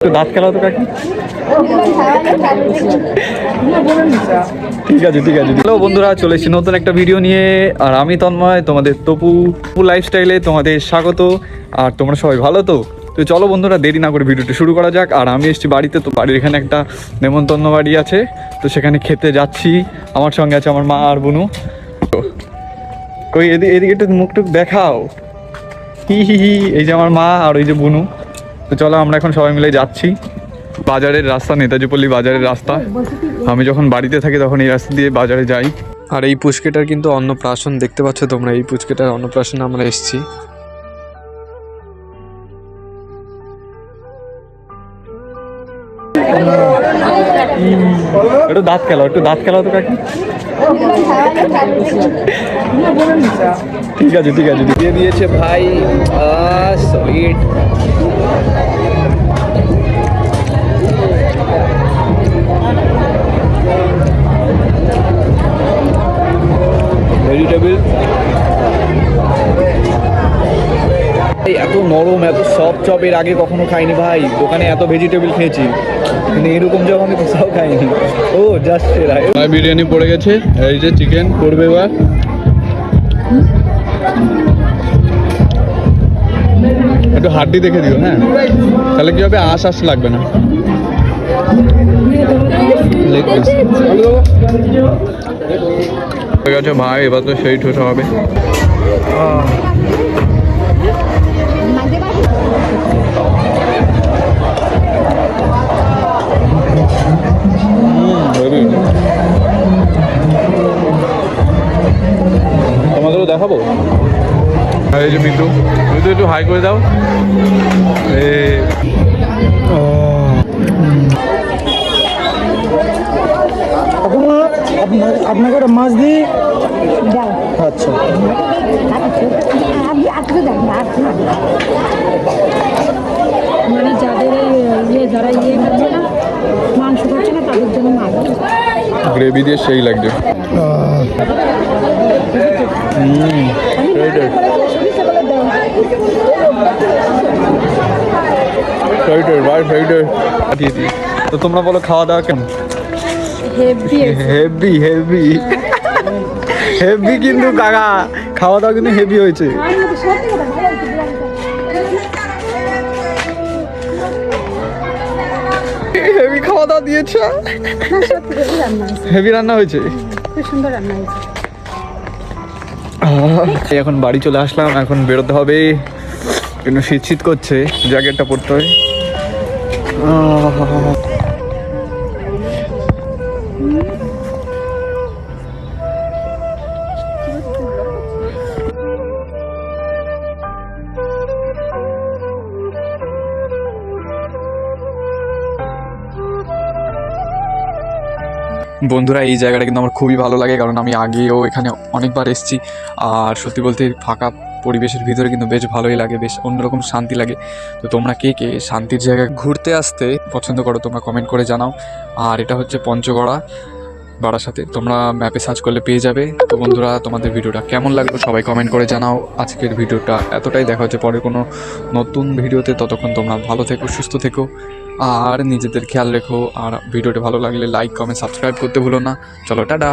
দাঁত খেলা তো কাকি? ঠিক আছে ঠিক আছে। হ্যালো বন্ধুরা, চলে এসেছি নতুন একটা ভিডিও নিয়ে, আর আমি তন্ময়, তোমাদের তপু তপু লাইফস্টাইলে তোমাদের স্বাগত, আর তোমরা সবাই ভালো তো? তো চলো বন্ধুরা, দেরি না করে ভিডিওটা শুরু করা যাক, আর আমি এসেছি বাড়িতে, তো বাড়ির এখানে একটা নেমন্তন্ন বাড়ি আছে, তো সেখানে খেতে যাচ্ছি। আমার সঙ্গে আছে আমার মা আর বুনু। কই এদিকে এদিকে একটু মুখটুক দেখাও। হি হি হি, এই যে আমার মা আর ওই যে বুনু। তো চলো আমরা এখন সবাই মিলে যাচ্ছি বাজারের রাস্তা নেতাজি পল্লী বাজারের রাস্তা। আমি যখন বাড়িতে থাকি তখন এই রাস্তা দিয়ে বাজারে যাই। আর এই পুচকেটার কিন্তু অন্নপ্রাশন দেখতে পাচ্ছ তোমরা এই পুচকেটার অন্নপ্রাশনে আমরা এসেছি। একটু দাঁত খেলাও একটু দাঁত খেলাও তো কাকি। ঠিক আছে ঠিক আছে। দিয়ে দিয়েছে ভাই সলিড ভেজিটেবল এত নরম এত সফট চপ এর আগে কখনো খাইনি ভাই। দোকানে এত ভেজিটেবল খেয়েছি। কিন্তু এরকম চপ আমি কোথাও খাইনি। ও জাস্ট সেরা বিরিয়ানি পড়ে গেছে। এই যে চিকেন পড়বে এবার। একটু হাড্ডি দেখে দিও হ্যাঁ? তাহলে কি হবে? আশ আশ লাগবে না। ঠিক আছে ভাই এবার তো সেই ঠোঁটা হবে। এই যে মিতু মিতু একটু হাই করে দাও। এ আপনার আপনাকে একটা মাছ দিই? আচ্ছা। মানে যাদের ইয়ে যারা ইয়ে না মাংস না তাদের জন্য মাছ। গ্রেভি দিয়ে সেই লাগছে হুম সেইটাই ভাই সেইটাই দিয়ে দিই তো তোমরা বলো খাওয়া দাওয়া কেমন? হেভি হেভি হেভি কিন্তু কাকা খাওয়া দাওয়া কিন্তু হেভি হয়েছে। হেভি খাওয়া দাওয়া দিয়েছে। হেভি রান্না হয়েছে। হেভি রান্না হয়েছে। খুব সুন্দর রান্না হয়েছে। এখন বাড়ি চলে আসলাম এখন বেরোতে হবে। কিন্তু শীত শীত করছে জ্যাকেটটা পরতে হবে। বন্ধুরা, এই জায়গাটা কিন্তু আমার খুবই ভালো লাগে কারণ আমি আগেও এখানে অনেকবার এসেছি। আর সত্যি বলতে ফাঁকা পরিবেশের ভিতরে কিন্তু বেশ ভালোই লাগে, বেশ অন্যরকম শান্তি লাগে। তো তোমরা কে কে শান্তির জায়গায় ঘুরতে আসতে পছন্দ করো তোমরা কমেন্ট করে জানাও। আর এটা হচ্ছে পঞ্চগড়া। বারাসাতে তোমরা ম্যাপে সার্চ করলে পেয়ে যাবে। তো বন্ধুরা, তোমাদের ভিডিওটা কেমন লাগল সবাই কমেন্ট করে জানাও। আজকের ভিডিওটা এতটাই দেখা হচ্ছে। পরে কোনো নতুন ভিডিওতে ততক্ষণ তোমরা ভালো থেকো, সুস্থ থেকো। আর নিজেদের খেয়াল রেখো। আর ভিডিওটা ভালো লাগলে লাইক কমেন্ট সাবস্ক্রাইব করতে ভুলো না। চলো, টাটা!